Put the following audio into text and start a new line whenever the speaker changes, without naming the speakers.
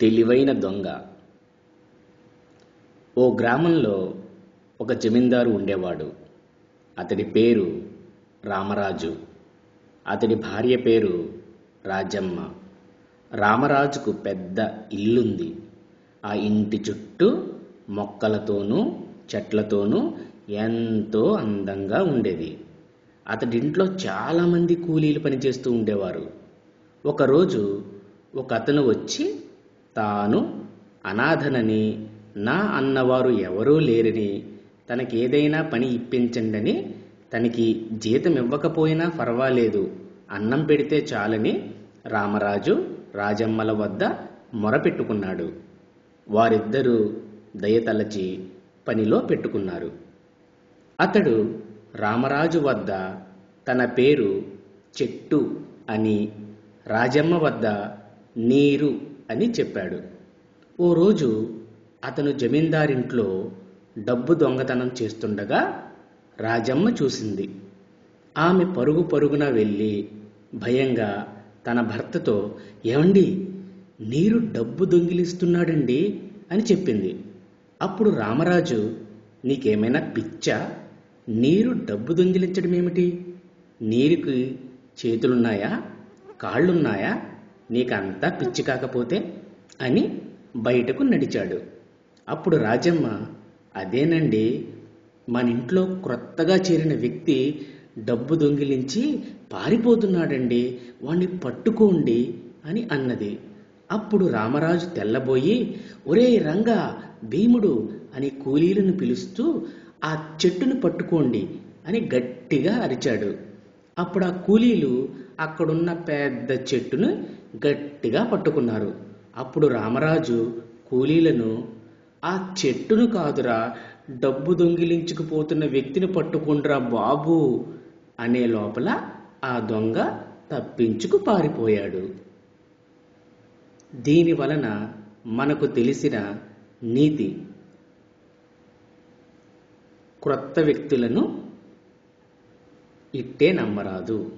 తెలివైన దొంగ. ఓ గ్రామంలో ఒక జమీందారు ఉండేవాడు. అతడి పేరు రామరాజు. అతడి భార్య పేరు రాజమ్మ. రామరాజుకు పెద్ద ఇల్లుంది. ఆ ఇంటి చుట్టూ మొక్కలతోనూ చెట్లతోనూ ఎంతో అందంగా ఉండేది. అతడింట్లో చాలామంది కూలీలు పనిచేస్తూ ఉండేవారు. ఒకరోజు ఒక అతను వచ్చి తాను అనాథనని. నా అన్నవారు ఎవరూ లేరని. తనకేదైనా పని ఇప్పించండని. తనకి జీతం ఇవ్వకపోయినా పర్వాలేదు అన్నం పెడితే చాలని రామరాజు రాజమ్మల వద్ద మొరపెట్టుకున్నాడు. వారిద్దరూ దయతలచి పనిలో పెట్టుకున్నారు. అతడు రామరాజు వద్ద తన పేరు చెట్టు అని రాజమ్మ వద్ద నీరు అని చెప్పాడు. ఓ రోజు అతను జమీందారింట్లో డబ్బు దొంగతనం చేస్తుండగా రాజమ్మ చూసింది. ఆమె పరుగు పరుగున వెళ్ళి భయంగా తన భర్తతో ఏమండి నీరు డబ్బు దొంగిలిస్తున్నాడండి అని చెప్పింది. అప్పుడు రామరాజు నీకేమైనా పిచ్చా? నీరు డబ్బు దొంగిలించడం ఏమిటి నీరుకి చేతులున్నాయా? కాళ్ళున్నాయా? నీకంతా పిచ్చి కాకపోతే అని బయటకు నడిచాడు. అప్పుడు రాజమ్మ అదేనండి మన ఇంట్లో క్రొత్తగా చేరిన వ్యక్తి డబ్బు దొంగిలించి పారిపోతున్నాడండి వాణ్ణి పట్టుకోండి అని అన్నది. అప్పుడు రామరాజు తెల్లబోయి ఒరే రంగా భీముడు అని కూలీలను పిలుస్తూ ఆ చెట్టును పట్టుకోండి అని గట్టిగా అరిచాడు. అప్పుడు ఆ కూలీలు అక్కడున్న పెద్ద చెట్టును గట్టిగా పట్టుకున్నారు. అప్పుడు రామరాజు కూలీలను ఆ చెట్టును కాదురా డబ్బు దొంగిలించుకుపోతున్న వ్యక్తిని పట్టుకుండ్రా బాబు అనే లోపల ఆ దొంగ తప్పించుకు పారిపోయాడు. దీని వలన మనకు తెలిసిన నీతి. క్రొత్త వ్యక్తులను ఇట్టే నమ్మరాదు.